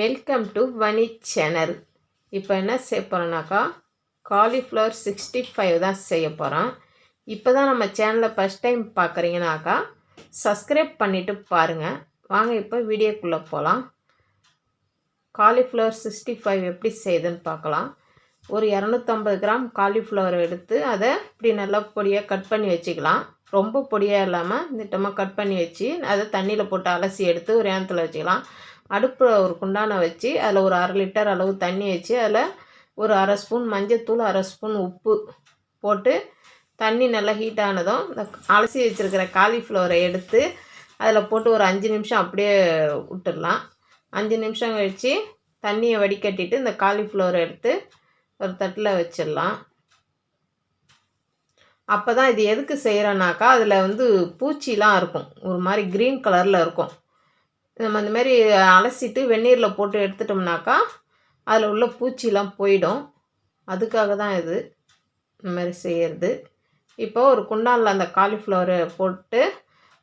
Welcome to Vanni channel இப்போ என்ன செய்ய போகிறோன்னாக்கா காலிஃப்ளவர் சிக்ஸ்டி ஃபைவ் தான் செய்ய போகிறோம் இப்போ தான் நம்ம சேனலை ஃபஸ்ட் டைம் பார்க்குறீங்கனாக்கா சப்ஸ்கிரைப் பண்ணிவிட்டு பாருங்கள் வாங்க இப்போ வீடியோக்குள்ளே போகலாம் காலிஃப்ளவர் சிக்ஸ்டி ஃபைவ் எப்படி செய்யுதுன்னு பார்க்கலாம் ஒரு இரநூத்தம்பது கிராம் காலிஃப்ளவர் எடுத்து அதை இப்படி நல்லா பொடியாக கட் பண்ணி வச்சுக்கலாம். ரொம்ப பொடியாக இல்லாமல் திட்டமாக கட் பண்ணி வச்சு அதை தண்ணியில் போட்டு அலசி எடுத்து ஒரு ஏனத்தில் வச்சுக்கலாம். அடுப்பில் ஒரு குண்டானை வச்சு அதில் ஒரு அரை லிட்டர் அளவு தண்ணி வச்சு அதில் ஒரு அரை ஸ்பூன் மஞ்சத்தூள் அரை ஸ்பூன் உப்பு போட்டு தண்ணி நல்லா ஹீட் ஆனதும் இந்த அலசி வச்சுருக்கிற காலிஃப்ளவரை எடுத்து அதில் போட்டு ஒரு அஞ்சு நிமிஷம் அப்படியே விட்டுடலாம். அஞ்சு நிமிஷம் கழித்து தண்ணியை வடிகட்டிட்டு இந்த காலிஃப்ளவரை எடுத்து ஒரு தட்டில் வச்சிடலாம். அப்போ தான் இது எதுக்கு செய்கிறோன்னாக்கா அதில் வந்து பூச்சிலாம் இருக்கும். ஒரு மாதிரி க்ரீன் கலரில் இருக்கும். நம்ம அந்த மாதிரி அலசிட்டு வெந்நீரில் போட்டு எடுத்துட்டோம்னாக்கா அதில் உள்ள பூச்சிலாம் போயிடும். அதுக்காக தான் இது இந்த மாதிரி செய்கிறது இப்போ ஒரு குண்டானில் அந்த காலிஃப்ளவரை போட்டு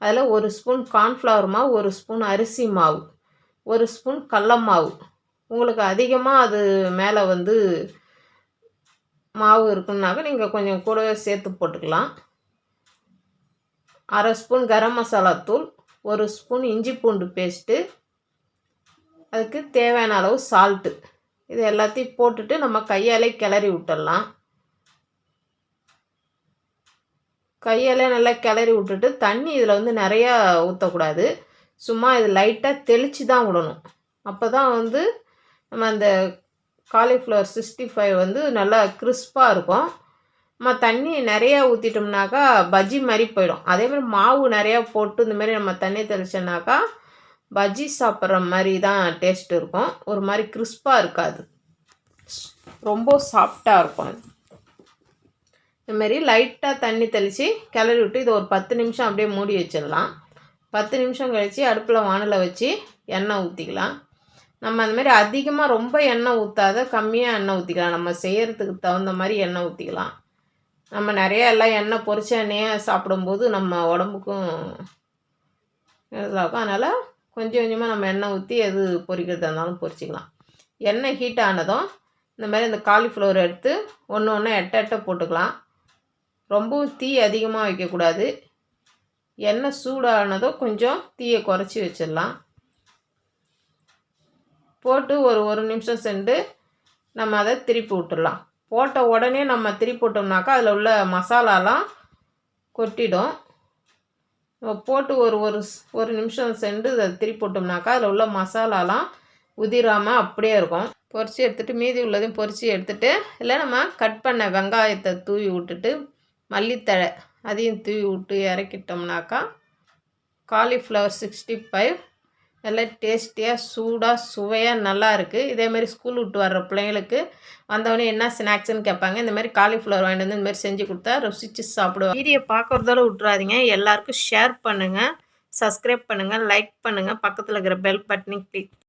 அதில் ஒரு ஸ்பூன் கார்ன்ஃப்ளவர் மாவு ஒரு ஸ்பூன் அரிசி மாவு ஒரு ஸ்பூன் கடல மாவு. உங்களுக்கு அதிகமாக அது மேலே வந்து மாவு இருக்குன்னாக்க நீங்கள் கொஞ்சம் கூட சேர்த்து போட்டுக்கலாம். அரை ஸ்பூன் கரம் மசாலா தூள் ஒரு ஸ்பூன் இஞ்சி பூண்டு பேஸ்ட்டு அதுக்கு தேவையான அளவு சால்ட்டு இது எல்லாத்தையும் போட்டுட்டு நம்ம கையாலே கிளறி விட்டுடலாம். கையாலே நல்லா கிளறி விட்டுட்டு தண்ணி இதில் வந்து நிறையா ஊற்றக்கூடாது. சும்மா இது லைட்டாக தெளித்து தான் விடணும். அப்போ தான் வந்து நம்ம அந்த காலிஃப்ளவர் சிக்ஸ்டி ஃபைவ் வந்து நல்லா கிறிஸ்பாக இருக்கும். நம்ம தண்ணி நிறையா ஊற்றிட்டோம்னாக்கா பஜ்ஜி மாதிரி போயிடும். அதே மாதிரி மாவு நிறையா போட்டு இந்த மாதிரி நம்ம தண்ணி தெளிச்சோம்னாக்கா பஜ்ஜி சாப்பிட்ற மாதிரி தான் டேஸ்ட் இருக்கும். ஒரு மாதிரி கிறிஸ்பாக இருக்காது. ரொம்ப சாஃப்டாக இருக்கும் இதுமாரி லைட்டாக தண்ணி தெளித்து கிளறி விட்டு இதை ஒரு பத்து நிமிஷம் அப்படியே மூடி வச்சிடலாம். பத்து நிமிஷம் கழித்து அடுப்பில் வானலை வச்சு எண்ணெய் ஊற்றிக்கலாம் நம்ம அந்த மாதிரி அதிகமாக ரொம்ப எண்ணெய் ஊற்றாத கம்மியாக எண்ணெய் ஊற்றிக்கலாம் நம்ம செய்கிறதுக்கு தகுந்த மாதிரி எண்ணெய் ஊற்றிக்கலாம் நம்ம நிறைய எல்லாம் எண்ணெய் பொரிச்ச எண்ணெயை சாப்பிடும்போது நம்ம உடம்புக்கும் இதாகும். அதனால் கொஞ்சம் கொஞ்சமாக நம்ம எண்ணெய் ஊற்றி எது பொரிக்கிறதா இருந்தாலும் பொரிச்சிக்கலாம். எண்ணெய் ஹீட் ஆனதும் இந்த மாதிரி இந்த காலிஃப்ளவர் எடுத்து ஒன்று ஒன்று எட்ட எட்ட போட்டுக்கலாம். ரொம்பவும் தீ அதிகமாக வைக்கக்கூடாது எண்ணெய் சூடானதும் கொஞ்சம் தீயை குறைச்சி வச்சிடலாம். போட்டு ஒரு ஒரு நிமிஷம் சென்று நம்ம அதை திருப்பி விட்டுடலாம். போட்ட உடனே நம்ம திருப்பி விட்டோம்னாக்கா அதில் உள்ள மசாலாலாம் கொட்டிடும். போட்டு ஒரு ஒரு ஒரு நிமிஷம் சென்று அதை திருப்பி விட்டோம்னாக்கா அதில் உள்ள மசாலாலாம் உதிராமல் அப்படியே இருக்கும். பொரித்து எடுத்துகிட்டு மீதி உள்ளதையும் பொரிச்சு எடுத்துகிட்டு இல்லை நம்ம கட் பண்ண வெங்காயத்தை தூவி விட்டுட்டு மல்லித்தழை அதையும் தூவி விட்டு இறக்கிட்டோம்னாக்கா காலிஃப்ளவர் சிக்ஸ்டி ஃபைவ் நல்லா டேஸ்டியாக சூடாக சுவையாக நல்லாயிருக்கு இதேமாரி ஸ்கூல் விட்டு வர்ற பிள்ளைங்களுக்கு வந்தவொடனே என்ன ஸ்நாக்ஸ்ன்னு கேட்பாங்க. இந்த மாதிரி காலிஃப்ளவர் வாங்கிட்டு வந்து இந்தமாரி செஞ்சு கொடுத்தா ருசிச்சு சாப்பிடுவோம் வீடியோ பார்க்குறதால விட்றாதீங்க எல்லாேருக்கும் ஷேர் பண்ணுங்கள் சப்ஸ்கிரைப் பண்ணுங்கள் லைக் பண்ணுங்கள் பக்கத்தில் இருக்கிற பெல் பட்டனையும் கிளிக்